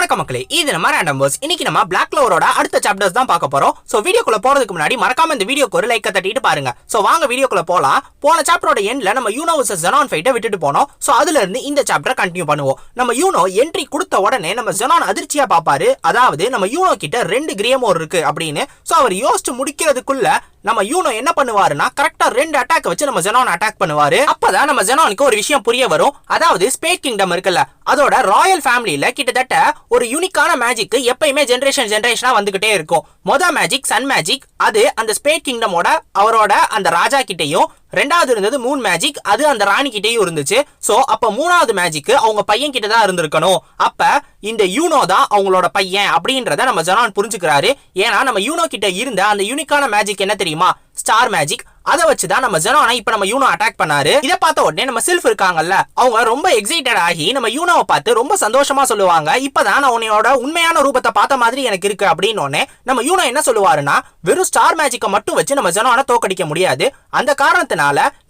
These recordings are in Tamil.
வணக்கம் மக்களே இது நம்ம ரேண்டம் வேர்ஸ் இன்னைக்கு நம்ம பிளாக் லவரோட அடுத்த சாப்டர்ஸ் தான் பார்க்க போறோம். சோ வீடியோக்குள்ள போறதுக்கு முன்னாடி மறக்காம இந்த வீடியோக்கு ஒரு லைக் தட்டிட்டு பாருங்க. சோ வாங்க வீடியோக்குள்ள போலாம். போன சாப்டரோட எண்ட்ல நம்ம யூனோ ஜெனான் ஃபைட்டை விட்டுட்டு போனோம். சோ அதுல இருந்து இந்த சாப்டர் கண்டினியூ பண்ணுவோம். நம்ம யூனோ என்ட்ரி கொடுத்த உடனே நம்ம ஜெனான் அதிர்ச்சியா பாப்பாரு. அதாவது நம்ம யூனோ கிட்ட ரெண்டு கிரியமோர் இருக்கு அப்படின்னு. சோ அவர் யோசிச்சு முடிக்கிறதுக்குள்ள நம்ம யூனோ என்ன பண்ணுவாருன்னா கரெக்டா ரெண்டு அட்டாக் வச்சு நம்ம ஜெனான் அட்டாக் பண்ணுவாரு. அப்பதான் நம்ம ஜெனானுக்கு ஒரு விஷயம் புரிய வரும். அதாவது ஸ்பேட் கிங்டம் இருக்குல்ல அதோட ராயல் ஃபேமிலியில கிட்டத்தட்ட ஒரு யூனிக்கான மேஜிக் எப்பயுமே ஜென்ரேஷன் ஜென்ரேஷனா வந்துகிட்டே இருக்கும். மொத மேஜிக் சன் மேஜிக் அது அந்த ஸ்பேட் கிங்டமோட அவரோட அந்த ராஜா கிட்டையும் ரெண்டாவது இருந்தது மூன் மேஜிக் அது அந்த ராணி கிட்டேயும் இருந்துச்சு. ஸோ அப்போ மூணாவது மேஜிக் அவங்க பையன் கிட்ட தான் இருந்திருக்கணும். அப்ப இந்த யூனோ தான் அவங்களோட பையன் அப்படின்றத நம்ம ஜனான் புரிஞ்சுக்கிறாரு. ஏன்னா நம்ம யூனோ கிட்ட இருந்த அந்த யூனிக்கான மேஜிக் என்ன தெரியுமா? ஸ்டார் மேஜிக் அதை வச்சுதான் நம்ம ஜெனானை இப்ப நம்ம யூனோ அட்டாக் பண்ணாரு. இதை பார்த்த உடனே நம்ம செல்ஃப் இருக்காங்கல்ல அவங்க ரொம்ப எக்ஸைட்டட் ஆகி நம்ம யூனோவை பார்த்து ரொம்ப சந்தோஷமா சொல்லுவாங்க. இப்பதான் நான் உன்னையோட உண்மையான ரூபத்தை பார்த்த மாதிரி எனக்கு இருக்கு அப்படின்னு நம்ம யூனோ என்ன சொல்லுவாருன்னா வெறும் ஸ்டார் மேஜிக்கை மட்டும் வச்சு நம்ம ஜெனானை தோக்கடிக்க முடியாது. அந்த காரணத்தினால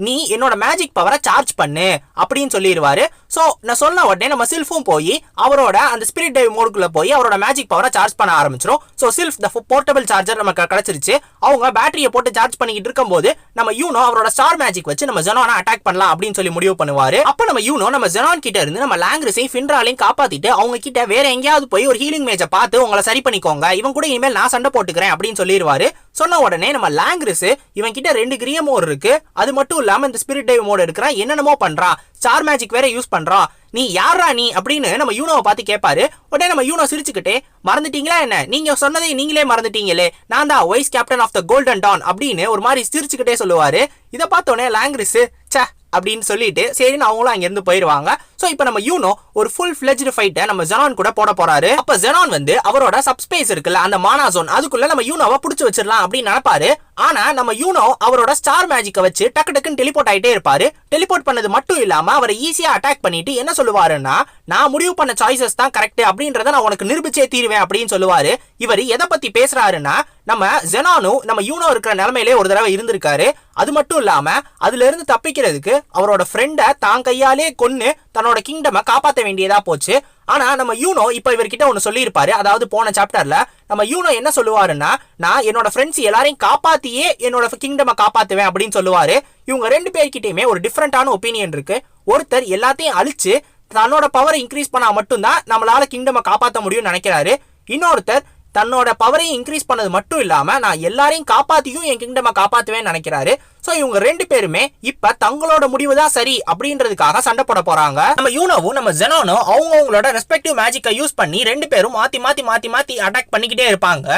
நீ என்னோட மேஜிக் பவரை சார்ஜ் பண்ணு அப்படின்னு சொல்லிடுவாரு. சோ நான் சொன்ன உடனே நம்ம சில்ஃபும் போய் அவரோட அந்த ஸ்பிரிட் டைவ் மோடுக்குள்ள போய் அவரோட மேஜிக் பவரை சார்ஜ் பண்ண ஆரம்பிச்சிரும். So self the portable charger நமக்கு கிடைச்சிருச்சு. அவங்க பேட்டரியை போட்டு சார்ஜ் பண்ணிக்கிட்டு இருக்கும்போது நம்ம யூனோ அவரோட ஸ்டார் மேஜிக் வச்சு நம்ம ஜெனானை அட்டாக் பண்ணலாம் அப்படின்னு சொல்லி முடிவு பண்ணுவாரு. அப்போ நம்ம யூனோ நம்ம ஜெனான் கிட்ட இருந்து நம்ம லாங்கிரஸையும் ஃபின்ராலையும் காப்பாத்திட்டு அவங்க கிட்ட வேற எங்கேயாவது போய் ஒரு ஹீலிங் மேஜை பார்த்து உங்களை சரி பண்ணிக்கோங்க. இவன் கூட இனிமேல் நான் சண்டை போட்டுக்கிறேன் அப்படின்னு சொல்லிடுவாரு. சொன்ன உடனே நம்ம லாங்கிரிஸ் இவன் கிட்ட ரெண்டு கிரிய மோட் இருக்கு. அது மட்டும் இல்லாம இந்த ஸ்பிரிட் டைவ் மோட் எடுக்கிறான். என்னென்னமோ பண்றான். ஸ்டார் மேஜிக் வேற யூஸ் பண்றான். நீ யாரா நீ அப்படின்னு நம்ம யூனோவை பார்த்து கேட்பாரு உடனே நம்ம யூனோ சிரிச்சுக்கிட்டே மறந்துட்டீங்களா என்ன? நீங்க சொன்னதை நீங்களே மறந்துட்டீங்களே. நான் தான் vice captain of the Golden Dawn அப்படின்னு ஒரு மாதிரி சிரிச்சுக்கிட்டே சொல்லுவாரு. இதை பார்த்தோன்னே லாங்கிரிஸ் ச்சே அப்படின்னு சொல்லிட்டு சரின்னு அவங்களும் அங்கேருந்து போயிடுவாங்க சோ இப்போ நம்ம யூனோ ஒரு ஃபுல் ஃபிளெஜ்டு ஃபைட்டை நம்ம ஜெனான் கூட போட போறாரு. அப்ப ஜெனான் வந்து அவரோட சப்ஸ்பேஸ் இருக்குல்ல அந்த மானாசோன் அதுக்குள்ள நம்ம யூனோவை புடிச்சு வச்சிடலாம் அப்படின்னு நினைப்பாரு. ஆனா நம்ம யூனோ அவரோட ஸ்டார் மேஜிக்கை வச்சு டக்கு டக்குன்னு டெலிபோர்ட் ஆயிட்டே இருப்பாரு. டெலிபோர்ட் பண்ணது மட்டும் இல்லாம அவரை ஈஸியா அட்டாக் பண்ணிட்டு என்ன சொல்லுவாருன்னா நான் முடிவு பண்ண சாய்ஸஸ் தான் கரெக்ட் அப்படின்றத நான் உனக்கு நிரூபிச்சே தீருவேன் அப்படின்னு சொல்லுவாரு. இவர் எதை பத்தி பேசுறாருன்னா நம்ம ஜெனானும் நம்ம யூனோ இருக்கிற நிலைமையிலே ஒரு தடவை இருந்திருக்காரு. அது மட்டும் இல்லாம அதுல இருந்து தப்பிக்கிறதுக்கு அவரோட ஃப்ரெண்டை தான் கையாலே கொன்னு தன்னோட கிங்டமை காப்பாற்ற வேண்டியதா போச்சு. ஆனா நம்ம யூனோ இப்ப இவர்கிட்ட ஒன்னு சொல்லியிருப்பாரு. அதாவது போன சாப்டர்ல நம்ம யூனோ என்ன சொல்லுவாருன்னா நான் என்னோட ஃப்ரெண்ட்ஸ் எல்லாரையும் காப்பாத்தியே என்னோட கிங்டமை காப்பாத்துவேன் அப்படின்னு சொல்லுவாரு. இவங்க ரெண்டு பேர்கிட்டயுமே ஒரு டிஃப்ரெண்டான ஒப்பீனியன் இருக்கு. ஒருத்தர் எல்லாத்தையும் அழிச்சு தன்னோட பவரை இன்க்ரீஸ் பண்ணா மட்டும்தான் நம்மளால கிங்டமை காப்பாற்ற முடியும்னு நினைக்கிறாரு. இன்னொருத்தர் தன்னோட பவரையும் இன்க்ரீஸ் பண்ணது மட்டும் இல்லாம நான் எல்லாரையும் காப்பாத்தியும் என் கிங்டமை காப்பாத்துவேன்னு நினைக்கிறாரு. சோ இவங்க ரெண்டு பேருமே இப்ப தங்களோட முடிவு தான் சரி அப்படின்றதுக்காக சண்டை போட போறாங்க. நம்ம யூனோவும் நம்ம ஜெனானும் அவங்க அவங்களோட ரெஸ்பெக்டிவ் மேஜிக்கை யூஸ் பண்ணி ரெண்டு பேரும் மாத்தி மாத்தி மாத்தி மாத்தி அட்டாக் பண்ணிக்கிட்டே இருப்பாங்க.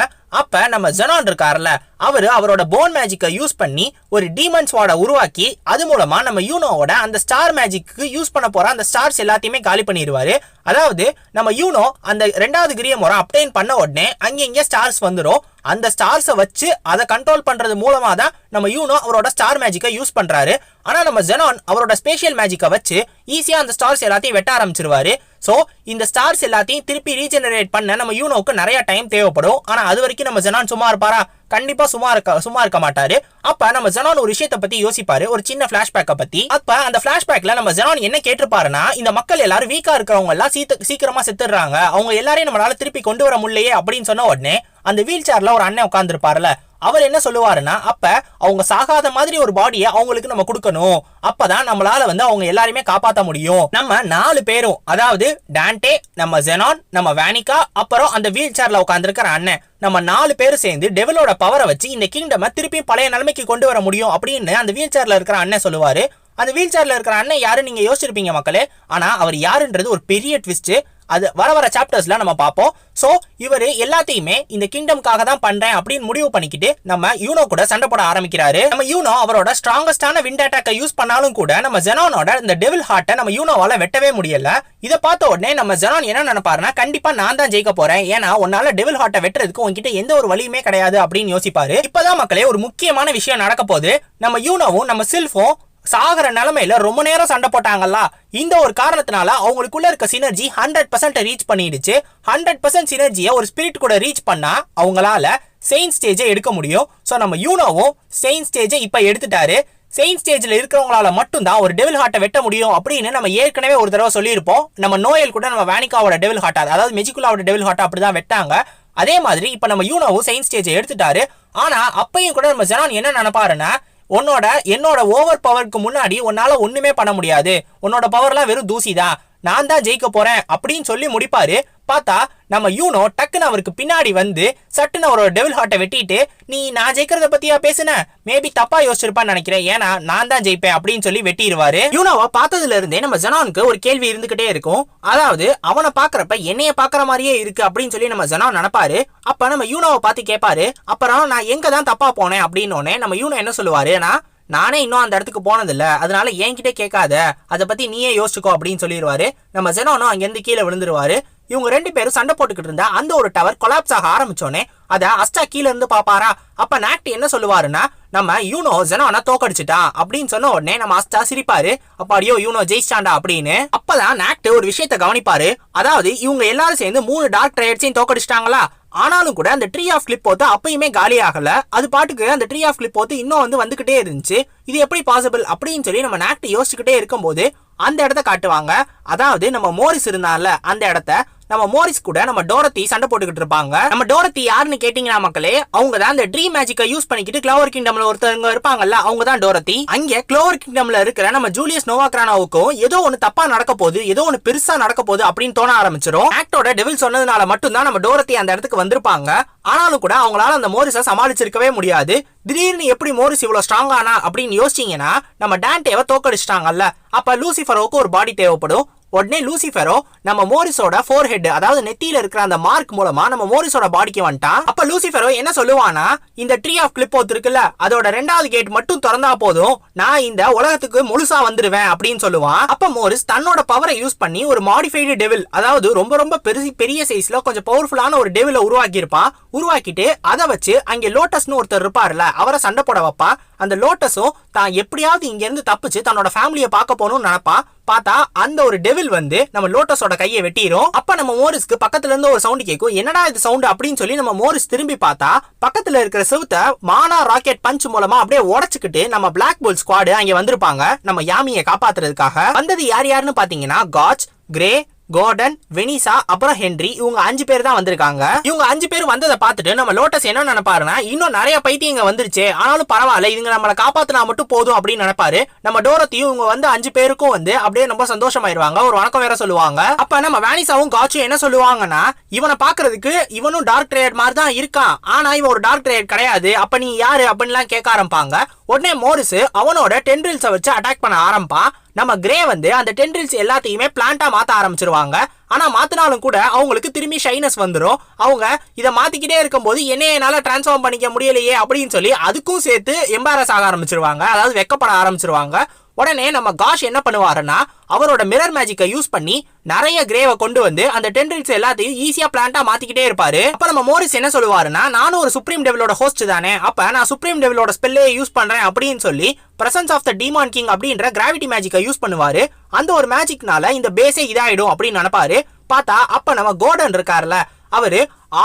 அப்ப நம்ம ஜெனான் இருக்கார்ல அவரு அவரோட போன் மேஜிக்கை யூஸ் பண்ணி ஒரு டீமன் ஸ்வாட உருவாக்கி அது மூலமா நம்ம யூனோவோட அந்த ஸ்டார் மேஜிக்கு யூஸ் பண்ண போற அந்த ஸ்டார்ஸ் எல்லாத்தையுமே காலி பண்ணிடுவாரு. அதாவது நம்ம யூனோ அந்த ரெண்டாவது கிரிய முறை அப்டைன் பண்ண உடனே அங்கங்க ஸ்டார்ஸ் வந்துடும் அந்த ஸ்டார்ஸை வச்சு அதை கண்ட்ரோல் பண்ணுறது மூலமாக தான் நம்ம யூனோ அவரோட ஸ்டார் மேஜிக்கை யூஸ் பண்ணுறாரு ஆனால் நம்ம ஜெனான் அவரோட ஸ்பேஷியல் மேஜிக்கை வச்சு ஈஸியாக அந்த ஸ்டார்ஸ் எல்லாத்தையும் வெட்ட ஆரம்பிச்சிருவாரு. ஸோ இந்த ஸ்டார்ஸ் எல்லாத்தையும் திருப்பி ரீஜெனரேட் பண்ண நம்ம யூனோவுக்கு நிறைய டைம் தேவைப்படும். ஆனால் அது வரைக்கும் நம்ம ஜெனான் சும்மா இருப்பாரா? கண்டிப்பா சும்மா இருக்க சும்மா இருக்க மாட்டாரு. அப்ப நம்ம ஜெனான் ஒரு விஷயத்தை பத்தி யோசிப்பாரு. ஒரு சின்ன பிளாஷ்பேக்கை பத்தி. அப்ப அந்த பிளாஷ்பேக்ல நம்ம ஜெனான் என்ன கேட்டிருப்பாருன்னா இந்த மக்கள் எல்லாரும் வீக்கா இருக்கிறவங்க எல்லாம் சீத்த சீக்கிரமா செத்துடுறாங்க. அவங்க எல்லாரையும் நம்மளால திருப்பி கொண்டு வர முடியலையே அப்படின்னு சொன்ன உடனே அந்த வீல் சேர்ல ஒரு அண்ணன் உட்காந்துருப்பாருல அவர் என்ன சொல்லுவாருன்னா அப்ப அவங்க சாகாத மாதிரி ஒரு பாடியை அவங்களுக்கு நம்ம கொடுக்கணும். அப்பதான் நம்மளால வந்து அவங்க எல்லாரையுமே காப்பாற்ற முடியும். நம்ம நாலு பேரும் அதாவது டான்டே நம்ம ஜெனான் நம்ம வேனிகா அப்புறம் அந்த வீல் சேர்ல உட்காந்துருக்கிற அண்ணன் நம்ம நாலு பேரும் சேர்ந்து டெவலோட பவரை வச்சு இந்த கிங்டமை திருப்பி பழைய நிலைமைக்கு கொண்டு வர முடியும் அப்படின்னு அந்த வீல் சேர்ல இருக்கிற அண்ணன் சொல்லுவாரு. அந்த வீல் சேர்ல இருக்கிற அண்ணன் யாரு நீங்க யோசிச்சிருப்பீங்க மக்களே. ஆனா அவர் யாருன்றது ஒரு பெரிய ட்விஸ்ட் அது வர வர சாப்டர்ஸ்ல நம்ம பார்ப்போம். ஸோ இவர் எல்லாத்தையுமே இந்த கிங்டம்காக தான் பண்றேன் அப்படின்னு முடிவு பண்ணிக்கிட்டு நம்ம யூனோ கூட சண்டை போட ஆரம்பிக்கிறாரு. நம்ம யூனோ அவரோட ஸ்ட்ராங்கஸ்டான விண்ட் அட்டாக்கை யூஸ் பண்ணாலும் கூட நம்ம ஜெனானோட இந்த டெவில் ஹார்ட்டை நம்ம யூனோவால வெட்டவே முடியல. இதை பார்த்த உடனே நம்ம ஜெனான் என்ன நினைப்பாருன்னா கண்டிப்பா நான் தான் ஜெயிக்க போறேன். ஏன்னா உன்னால டெவில் ஹார்ட்டை வெட்டுறதுக்கு உங்ககிட்ட எந்த ஒரு வழியுமே கிடையாது அப்படின்னு யோசிப்பாரு. இப்பதான் மக்களே ஒரு முக்கியமான விஷயம் நடக்க போது நம்ம யூனோவும் நம்ம சில்ஃபும் சாகிற நிலமையில ரொம்ப நேரம் சண்டை போட்டாங்கல்ல. இந்த ஒரு காரணத்தினால அவங்களுக்குள்ள இருக்க சினர்ஜி ஹண்ட்ரட் பர்சன்ட் ரீச் பண்ணிடுச்சு. ஹண்ட்ரட் பர்சன்ட் சினர்ஜியை ஒரு ஸ்பிரிட் கூட ரீச் பண்ணா அவங்களால செயின் ஸ்டேஜை எடுக்க முடியும். ஸோ நம்ம யூனோவும் செயின் ஸ்டேஜை இப்போ எடுத்துட்டாரு. செயின் ஸ்டேஜில் இருக்கிறவங்களால மட்டும்தான் ஒரு டெவில் ஹார்ட்டை வெட்ட முடியும் அப்படின்னு நம்ம ஏற்கனவே ஒரு தடவை சொல்லியிருப்போம். நம்ம நோயல் கூட நம்ம வேனிகாவோட டெவில் ஹார்ட்டா அதாவது மெஜிகுலாவோட டெவில் ஹாட் அப்படி தான் வெட்டாங்க. அதே மாதிரி இப்போ நம்ம யூனோவும் செயின் ஸ்டேஜை எடுத்துட்டாரு. ஆனால் அப்பையும் கூட நம்ம ஜனான் என்ன நினைப்பாருன்னா உன்னோட என்னோட ஓவர் பவருக்கு முன்னாடி உன்னால ஒண்ணுமே பண்ண முடியாது. உன்னோட பவர்லாம் வெறும் தூசி தான் நான் தான் ஜெயிக்க போறேன் அப்படின்னு சொல்லி முடிப்பாரு. பார்த்தா நம்ம யூனோ டக்குன்னு அவருக்கு பின்னாடி வந்து சட்டுன்னு அவரோட டெவில் ஹார்ட்டை வெட்டிட்டு நீ நான் ஜெயிக்கிறத பத்தியா பேசுன? மேபி தப்பா யோசிச்சிருப்பான்னு நினைக்கிறேன். ஏன்னா நான் தான் ஜெயிப்பேன் அப்படின்னு சொல்லி வெட்டிடுவாரு யூனோவை பார்த்ததுல இருந்தே நம்ம ஜனானுக்கு ஒரு கேள்வி இருந்துகிட்டே இருக்கும். அதாவது அவனை பாக்குறப்ப என்னைய பாக்குற மாதிரியே இருக்கு அப்படின்னு சொல்லி நம்ம ஜனான் நினைப்பாரு. அப்ப நம்ம யூனோவை பார்த்து கேட்பாரு அப்புறம் நான் எங்க தான் தப்பா போனேன்? அப்படின்னு நம்ம யூனோ என்ன சொல்லுவாரு? நான் நானே இன்னும் அந்த இடத்துக்கு போனதில்ல. அதனால என்கிட்ட கேட்காத. அதை பத்தி நீயே யோசிச்சுக்கோ அப்படின்னு சொல்லிடுவாரு நம்ம ஜெனோனும் அங்கேருந்து கீழே விழுந்துருவாரு. இவங்க ரெண்டு பேரும் சண்டை போட்டுக்கிட்டு இருந்தா அந்த ஒரு டவர் கொலாப்ஸ் ஆக ஆரம்பிச்சோனே அதை அஸ்டா கீழ இருந்து பாப்பாரா? அப்ப நாக்டி என்ன சொல்லுவாருன்னா நம்ம யூனோ ஜெனோனா தோக்கடிச்சிட்டான் அப்படின்னு சொன்ன உடனே நம்ம அஸ்டா சிரிப்பாரு. அப்ப அடியோ யூனோ ஜெயிச்சாண்டா அப்படின்னு. அப்பதான் நாக்ட் ஒரு விஷயத்த கவனிப்பாரு. அதாவது இவங்க எல்லாரும் சேர்ந்து மூணு டார்க் ட்ரையட்ஸையும் தோக்கடிச்சிட்டாங்களா? ஆனாலும் கூட அந்த ட்ரீ ஆஃப் கிளிப் போத்து அப்பயுமே காலி ஆகல. அது பாட்டுக்கு அந்த ட்ரீ ஆஃப் கிளிப் போத்து இன்னும் வந்து வந்துகிட்டே இருந்துச்சு. இது எப்படி பாசிபிள் அப்படின்னு சொல்லி நம்ம நாக்ட் யோசிச்சுக்கிட்டே இருக்கும்போது அந்த இடத்த காட்டுவாங்க. அதாவது நம்ம மோரிஸ் இருந்தான்ல அந்த இடத்த நம்ம மோரிஸ் கூட நம்ம டோரத்தி சண்டை போட்டுக்கிட்டு இருப்பாங்க. நம்ம டோரத்தி யாருன்னு கேட்டீங்கன்னா மக்களே அவங்க தான் அந்த ட்ரீம் மேஜிக்கை யூஸ் பண்ணிக்கிட்டு கிளோவர் கிங்டம்ல ஒருத்தவங்க இருப்பாங்கல்ல அவங்க தான் டோரத்தி. அங்க கிளோவர் கிங்டம்ல இருக்கிற நம்ம ஜூலியஸ் நோவாக்ரானாவுக்கும் ஏதோ ஒன்று தப்பா நடக்க போகுது ஏதோ ஒன்னு பெருசா நடக்க போகுது அப்படின்னு தோண ஆரம்பிச்சிடும் ஆக்டோட டெவில் சொன்னதுனால மட்டும்தான் நம்ம டோரத்தி அந்த இடத்துக்கு வந்திருப்பாங்க. ஆனாலும் கூட அவங்களால அந்த மோரிஸை சமாளிச்சிருக்கவே முடியாது. திடீர்னு எப்படி மோரிஸ் இவ்வளவு ஸ்ட்ராங் ஆனா அப்படின்னு யோசிச்சீங்கன்னா நம்ம டேன்டேவை தோக்கடிச்சிட்டாங்கல்ல அப்ப லூசிஃபரோவுக்கு ஒரு பாடி தேவைப்படும். உடனே லூசிஃபரோ நம்ம மோரிஸோட ஃபோர் ஹெட் அதாவது நெத்தியில இருக்கிற அந்த மார்க் மூலமா நம்ம மோரிஸோட பாடிக்கு வந்துட்டான். அப்ப லூசிஃபரோ என்ன சொல்லுவானா இந்த ட்ரீ ஆஃப் கிளிப்போத் இருக்குல்ல அதோட ரெண்டாவது கேட் மட்டும் திறந்தா போதும் நான் இந்த உலகத்துக்கு முழுசா வந்துருவேன் அப்படின்னு சொல்லுவான். அப்ப மோரிஸ் தன்னோட பவரை யூஸ் பண்ணி ஒரு மாடிஃபைடு டெவில் அதாவது ரொம்ப ரொம்ப பெருசு பெரிய சைஸ்ல கொஞ்சம் பவர்ஃபுல்லான ஒரு டெவில உருவாக்கி இருப்பான் உருவாக்கிட்டு அதை வச்சு அங்கே லோட்டஸ்னு ஒருத்தர் இருப்பார்ல அவரை சண்டை போட வைப்பான். அந்த லோட்டஸும் தான் எப்படியாவது இங்கேருந்து தப்பிச்சு தன்னோட ஃபேமிலியை பார்க்க போகணும்னு நினைப்பான் பார்த்தா அந்த ஒரு டெவில் வந்து நம்ம லோட்டஸோட கையை வெட்டிடும் அப்ப நம்ம மோரிஸ்க்கு பக்கத்துல இருந்து ஒரு சவுண்ட் கேட்கும் என்னடா இது சவுண்ட் அப்படின்னு சொல்லி நம்ம மோரிஸ் திரும்பி பார்த்தா பக்கத்துல இருக்கிற செவுத்த மானா ராக்கெட் பஞ்ச் மூலமா அப்படியே உடச்சிக்கிட்டு நம்ம பிளாக் போல் ஸ்குவாடு அங்க வந்திருப்பாங்க. நம்ம யாமியை காப்பாத்துறதுக்காக. வந்தது யார் யாருன்னு பாத்தீங்கன்னா காட்ச் கிரே கோர்டன் வெனிசா அப்புறம் ஹென்றி இவங்க அஞ்சு பேர் தான் வந்திருக்காங்க. இவங்க அஞ்சு பேர் வந்ததை பார்த்துட்டு நம்ம லோட்டஸ் என்ன நினைப்பாருன்னா இன்னும் நிறைய பைத்தியங்க வந்துருச்சு ஆனாலும் பரவாயில்ல இதுங்க நம்மளை காப்பாத்தினா மட்டும் போதும் அப்படின்னு நினைப்பாரு. நம்ம டோரத்தையும் இவங்க வந்து அஞ்சு பேருக்கும் வந்து அப்படியே ரொம்ப சந்தோஷமாயிருவாங்க ஒரு வணக்கம் வேற சொல்லுவாங்க. அப்ப நம்ம வேனிசாவும் காச்சும் என்ன சொல்லுவாங்கன்னா இவனை பாக்குறதுக்கு இவனும் டார்க் ட்ரேட் மாதிரி தான் இருக்கான் ஆனா இவன் ஒரு டார்க் ட்ரேட் கிடையாது அப்ப நீ யாரு அப்படின்லாம் கேட்க ஆரம்பிப்பாங்க. உடனே மோரிஸ் அவனோட டென்ட்ரில்ஸை வச்சு அட்டாக் பண்ண ஆரம்பிப்பான். நம்ம கிரே வந்து அந்த டென்ட்ரில்ஸ் எல்லாத்தையுமே பிளான்ட்டா மாத்த ஆரம்பிச்சிருவாங்க. ஆனா மாத்தினாலும் கூட அவங்களுக்கு திரும்பி ஷைனஸ் வந்துடும் அவங்க இதை மாத்திக்கிட்டே இருக்கும்போது என்னைய என்னால டிரான்ஸ்ஃபார்ம் பண்ணிக்க முடியலையே அப்படின்னு சொல்லி அதுக்கும் சேர்த்து எம்பாரஸ் ஆக ஆரம்பிச்சிருவாங்க. அதாவது வெக்கப்பட ஆரம்பிச்சிருவாங்க. உடனே நம்ம காஷ் என்ன பண்ணுவாருன்னா அவரோட மிரர் மேஜிக்கை யூஸ் பண்ணி நிறைய கிரேவை கொண்டு வந்து அந்த டெண்டில்ஸ் எல்லாத்தையும் ஈஸியா பிளான்ட்டா மாத்திக்கிட்டே இருப்பாரு. அப்ப நம்ம மோரிஸ் என்ன சொல்லுவாருன்னா நானும் ஒரு சுப்ரீம் டெவிலோட ஹோஸ்ட் தானே அப்ப நான் சுப்ரீம் டெவிலோட ஸ்பெல்லே யூஸ் பண்றேன் அப்படின்னு சொல்லி presence of the demon king அப்படின்ற கிராவிட்டி மேஜிக்கை யூஸ் பண்ணுவாரு. அந்த ஒரு மேஜிக்னால இந்த பேஸே இதாயிடும் அப்படின்னு நினைப்பாரு. பார்த்தா அப்ப நம்ம கோர்டன் இருக்காருல்ல அவரு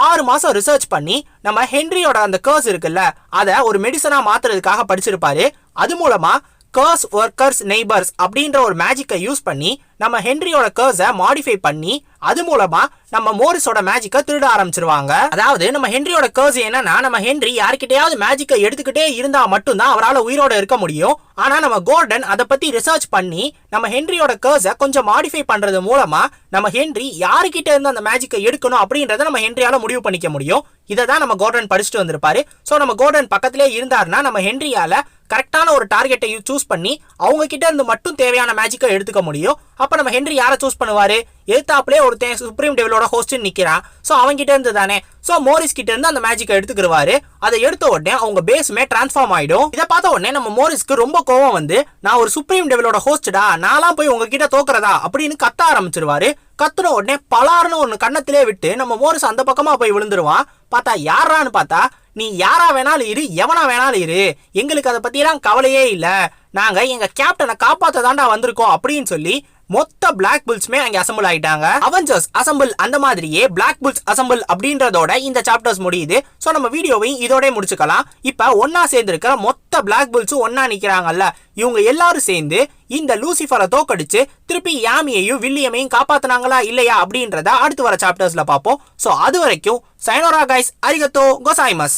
ஆறு மாசம் ரிசர்ச் பண்ணி நம்ம ஹென்ரியோட அந்த கர்ஸ் இருக்குல்ல அதை ஒரு மெடிசனா மாத்துறதுக்காக படிச்சிருப்பாரு. அது மூலமா கர்ஸ் ஒர்க்கர்ஸ் நெய்பர்ஸ் அப்படின்ற ஒரு மேஜிக்கை யூஸ் பண்ணி நம்ம ஹென்ரியோட கர்ஸை மாடிஃபை பண்ணி அது மூலமா நம்ம மோரிஸோட மேஜிக்கை திருட ஆரம்பிச்சிருவாங்க. அதாவது நம்ம ஹென்ரியோட கர்ஸ் என்னன்னா நம்ம ஹென்ரி யார்கிட்டயாவது மேஜிக்கை எடுத்துக்கிட்டே இருந்தா மட்டும்தான் அவரால் உயிரோட இருக்க முடியும். ஆனா நம்ம கோர்டன் அதை பத்தி ரிசர்ச் பண்ணி நம்ம ஹென்ரியோட கர்ஸை கொஞ்சம் மாடிஃபை பண்றது மூலமா நம்ம ஹென்ரி யாருக்கிட்ட இருந்து அந்த மேஜிக்கை எடுக்கணும் அப்படின்றத நம்ம ஹென்ரியால முடிவு பண்ணிக்க முடியும். இதை தான் நம்ம கோர்டன் படிச்சுட்டு வந்திருப்பாரு. ஸோ நம்ம கோர்டன் பக்கத்திலே இருந்தாருன்னா நம்ம ஹென்ரியால கரெக்டான ஒரு டார்கெட்டை சூஸ் பண்ணி அவங்க கிட்ட இருந்து மட்டும் தேவையான மேஜிக்கை எடுத்துக்க முடியும். அப்போ நம்ம ஹென்ரி யாரை சூஸ் பண்ணுவார்? எதிர்த்தாப்புலே ஒருத்தன் சுப்ரீம் டெவிலோட ஹோஸ்ட்னு நிற்கிறான் ஸோ அவங்ககிட்ட இருந்து தானே. ஸோ மோரிஸ் கிட்ட இருந்து அந்த மேஜிக்கை எடுத்துக்கிடுவாரு அதை எடுத்த உடனே அவங்க பேஸுமே டிரான்ஸ்ஃபார்ம் ஆகிடும் இதை பார்த்த உடனே நம்ம மோரிஸ்க்கு ரொம்ப கோவம் வந்து நான் ஒரு சுப்ரீம் டெவிலோட ஹோஸ்டா நான்லாம் போய் உங்ககிட்ட தோக்குறதா? அப்படின்னு கத்த ஆரம்பிச்சிருவாரு. கத்துன உடனே பலார்னு ஒன்று கண்ணத்திலே விட்டு நம்ம மோரிஸ் அந்த பக்கமாக போய் விழுந்துருவான். பார்த்தா யாரான்னு பார்த்தா நீ யாரா வேணாலும் இரு எவனா வேணாலும் இரு. எங்களுக்கு அதை பத்தியெல்லாம் கவலையே இல்லை. நாங்க எங்க கேப்டனை காப்பாத்த தாண்டா வந்திருக்கோம் அப்படின்னு சொல்லி மொத்த பிளாக் புல்ஸ்மே அங்க அசம்பிள் ஆயிட்டாங்க. அவெஞ்சர்ஸ் அசம்பிள் அந்த மாதிரியே பிளாக் புல்ஸ் அசம்பிள் அப்படின்றதோட இந்த சாப்டர்ஸ் முடியுது. சோ நம்ம வீடியோவையும் இதோட முடிச்சுக்கலாம். இப்ப ஒன்னா சேர்ந்து இருக்கிற மொத்த பிளாக் புல்ஸும் ஒன்னா நிக்கிறாங்கல்ல. இவங்க எல்லாரும் சேர்ந்து இந்த லூசிஃபரை தோக்கடிச்சு திருப்பி யாமியையும் வில்லியமையும் காப்பாத்துனாங்களா இல்லையா அப்படின்றத அடுத்து வர சாப்டர்ஸ்ல பார்ப்போம். சோ அது வரைக்கும் சைனோரா கைஸ் அரிகத்தோ கோசாய்மஸ்